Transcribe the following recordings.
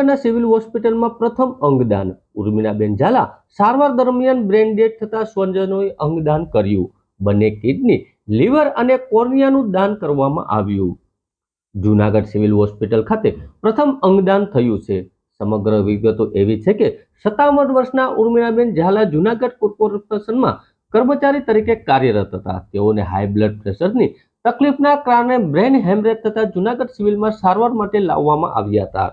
જૂનાગઢના સિવિલ હોસ્પિટલમાં પ્રથમ અંગદાન. ઉર્મિલાબેન ઝાલા સારવાર દરમિયાન બ્રેન ડેડ થતા સ્વજનોએ અંગદાન કર્યું. બંને કિડની લીવર અને કોર્નિયાનું દાન કરવામાં આવ્યું. જૂનાગઢ સિવિલ હોસ્પિટલ ખાતે પ્રથમ અંગદાન થયું છે. સમગ્ર વિગતો એવી છે કે સત્તાવન વર્ષના ઉર્મિલાબેન ઝાલા જૂનાગઢ કોર્પોરેશનમાં કર્મચારી તરીકે કાર્યરત હતા. તેઓને હાઈ બ્લડ પ્રેશરની તકલીફના કારણે બ્રેન હેમરેજ થતા જૂનાગઢ સિવિલમાં સારવાર માટે લાવવામાં આવ્યા હતા.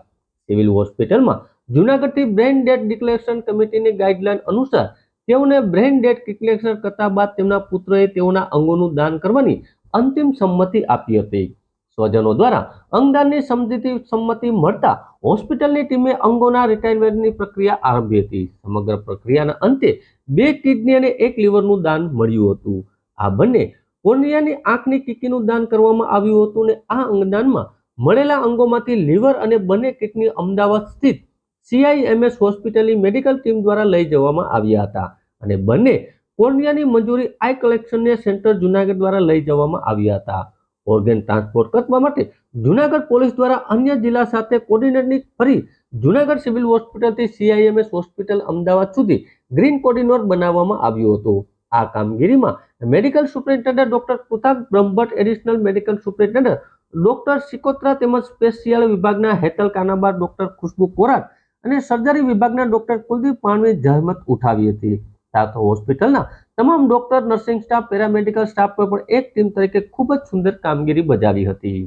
સિવિલ હોસ્પિટલમાં જૂનાગઢથી બ્રેઇન ડેડ ડિક્લેરેશન કમિટીની ગાઈડલાઈન અનુસાર તેઓને બ્રેઇન ડેડ ડિક્લેરેશન કરતા બાદ તેમના પુત્રએ તેઓના અંગોનું દાન કરવાની અંતિમ સંમતિ આપી હતી. સ્વજનો દ્વારા અંગદાનની સમજૂતી સંમતિ મળતા હોસ્પિટલની ટીમે અંગોના રિટાયરમેન્ટની પ્રક્રિયા આરંભી હતી. સમગ્ર પ્રક્રિયાના અંતે બે કિડની અને એક લીવરનું દાન મળ્યું હતું. આ બંને કોર્નિયાની આંખની કીકીનું દાન કરવામાં આવ્યું હતું અને આ અંગદાનમાં મળેલા અંગોમાંથી લીવર અને બંને કિડની અમદાવાદ સ્થિત સીઆઈએમએસ હોસ્પિટલની મેડિકલ ટીમ દ્વારા લઈ જવામાં આવ્યા હતા અને બંને કોર્નિયાની મંજૂરી આઈ કલેક્શનને સેન્ટર જુનાગઢ દ્વારા લઈ જવામાં આવ્યા હતા. ઓર્ગેન ટ્રાન્સપોર્ટ કરવા માટે જુનાગઢ પોલીસ દ્વારા અન્ય જિલ્લા સાથે કોર્ડિનેટની ફરી જુનાગઢ સિવિલ હોસ્પિટલથી સીઆઈએમએસ હોસ્પિટલ અમદાવાદ સુધી ગ્રીન કોર્ડિનોર બનાવવામાં આવ્યું હતું. આ કામગીરીમાં medical superintendent doctor Krutak Brahmbhatt additional medical superintendent doctor Sikotra તેમજ સ્પેશિયલ વિભાગના હેતલ કાનાબાર ડોક્ટર ખુશ્બુ કોરાટ અને સર્જરી વિભાગના ડોક્ટર કુલદીપ પાણવી જહેમત ઉઠાવી હતી. સાથે હોસ્પિટલના તમામ doctor, nursing staff, paramedical staff પણ એક ટીમ તરીકે ખૂબ જ સુંદર કામગીરી બજાવી હતી.